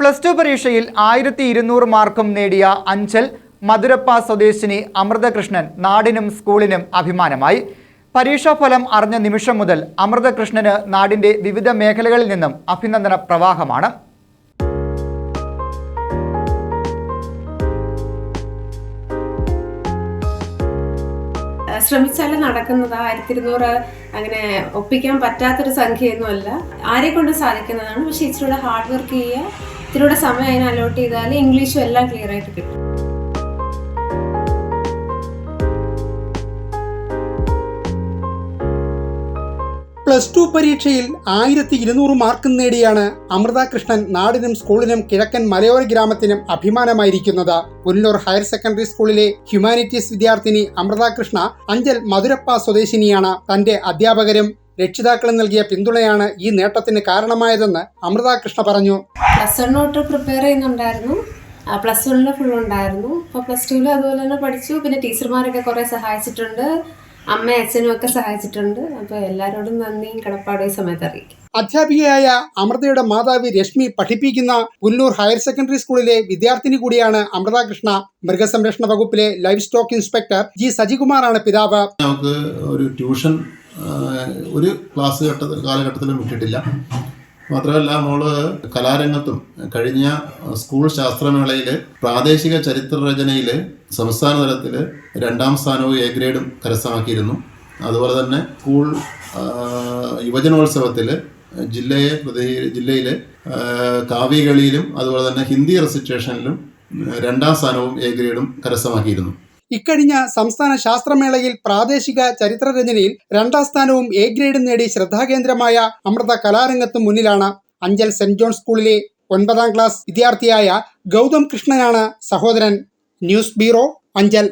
Plus two പരീക്ഷയിൽ ആയിരത്തി ഇരുന്നൂറ് മാർക്കും നേടിയ അഞ്ചൽ മധുരപ്പ സ്വദേശിനി അമൃതകൃഷ്ണൻ നാടിനും സ്കൂളിനും അഭിമാനമായി. പരീക്ഷാഫലം അറിഞ്ഞ നിമിഷം മുതൽ അമൃതകൃഷ്ണന് നാടിന്റെ വിവിധ മേഖലകളിൽ നിന്നും അഭിനന്ദന പ്രവാഹമാണ്. ശ്രമിച്ചാലും നടക്കുന്നത് ആയിരത്തി ഇരുന്നൂറ് അങ്ങനെ ഒപ്പിക്കാൻ പറ്റാത്തൊരു സംഖ്യയൊന്നുമല്ല. ആരെ കൊണ്ട് സാധിക്കുന്നതാണ്? പക്ഷെ ഇച്ചിരൂടെ ഹാർഡ് വർക്ക് ചെയ്യുക ഇത്തിരൂടെ സമയം അതിന് അലോട്ട് ചെയ്താൽ ഇംഗ്ലീഷും എല്ലാം ക്ലിയർ ആയിട്ട് കിട്ടും. പ്ലസ് ടു പരീക്ഷയിൽ ആയിരത്തി ഇരുന്നൂറ് മാർക്ക് നേടിയാണ് അമൃത കൃഷ്ണൻ നാടിനും സ്കൂളിനും കിഴക്കൻ മലയോര ഗ്രാമത്തിനും അഭിമാനമായിരിക്കുന്നത്. പുല്ലൂർ ഹയർ സെക്കൻഡറി സ്കൂളിലെ ഹ്യൂമാനിറ്റീസ് വിദ്യാർത്ഥിനി അമൃത കൃഷ്ണ അഞ്ചൽ മധുരപ്പ സ്വദേശിനിയാണ്. തന്റെ അധ്യാപകരും രക്ഷിതാക്കളും നൽകിയ പിന്തുണയാണ് ഈ നേട്ടത്തിന് കാരണമായതെന്ന് അമൃത കൃഷ്ണ പറഞ്ഞു. പ്ലസ് വൺ തൊട്ട് പ്രിപ്പയർ ചെയ്യുന്നുണ്ടായിരുന്നു. പ്ലസ് വണ്ണിൽ ഫുൾ ഉണ്ടായിരുന്നു. അപ്പോൾ പ്ലസ് ടുവിൽ അതുപോലെ തന്നെ പഠിച്ചു. പിന്നെ ടീച്ചർമാരൊക്കെ കുറേ സഹായിച്ചിട്ടുണ്ട്. അമ്മയും അച്ഛനും ഒക്കെ സഹായിച്ചിട്ടുണ്ട്. അപ്പോൾ എല്ലാവരോടും നന്ദിയും കടപ്പാടും ഈ സമയത്ത് അറിയിക്കും. അധ്യാപികയായ അമൃതയുടെ മാതാവ് രശ്മി പഠിപ്പിക്കുന്ന പുല്ലൂർ ഹയർ സെക്കൻഡറി സ്കൂളിലെ വിദ്യാർത്ഥിനി കൂടിയാണ് അമൃത കൃഷ്ണ. മൃഗസംരക്ഷണ വകുപ്പിലെ ലൈഫ് സ്റ്റോക്ക് ഇൻസ്പെക്ടർ ജി സജികുമാറാണ് പിതാവ്. നമുക്ക് ഒരു ട്യൂഷൻ ഒരു ക്ലാസ് ഘട്ടത്തിൽ കാലഘട്ടത്തിലും വിട്ടിട്ടില്ല. മാത്രമല്ല മോൾ കലാരംഗത്തും കഴിഞ്ഞ സ്കൂൾ ശാസ്ത്രമേളയിൽ പ്രാദേശിക ചരിത്ര രചനയിൽ സംസ്ഥാന തലത്തിൽ രണ്ടാം സ്ഥാനവും എ ഗ്രേഡും കരസ്ഥമാക്കിയിരുന്നു. അതുപോലെ തന്നെ സ്കൂൾ യുവജനോത്സവത്തിൽ ജില്ലയെ പ്രതി ജില്ലയിലെ കാവ്യകളിയിലും അതുപോലെ തന്നെ ഹിന്ദി റെസിറ്റേഷനിലും രണ്ടാം സ്ഥാനവും എ ഗ്രേഡും കരസ്ഥമാക്കിയിരുന്നു. ഇക്കഴിഞ്ഞ സംസ്ഥാന ശാസ്ത്രമേളയിൽ പ്രാദേശിക ചരിത്രരചനയിൽ രണ്ടാം സ്ഥാനവും എ ഗ്രേഡും നേടി ശ്രദ്ധാകേന്ദ്രമായ അമൃത കലാരംഗത്തും മുന്നിലാണ് അഞ്ചൽ സെന്റ് ജോൺ സ്കൂളിലെ ഒൻപതാം ക്ലാസ് വിദ്യാർത്ഥിയായ ഗൗതം കൃഷ്ണനാണ് സഹോദരൻ. News bureau Anchal.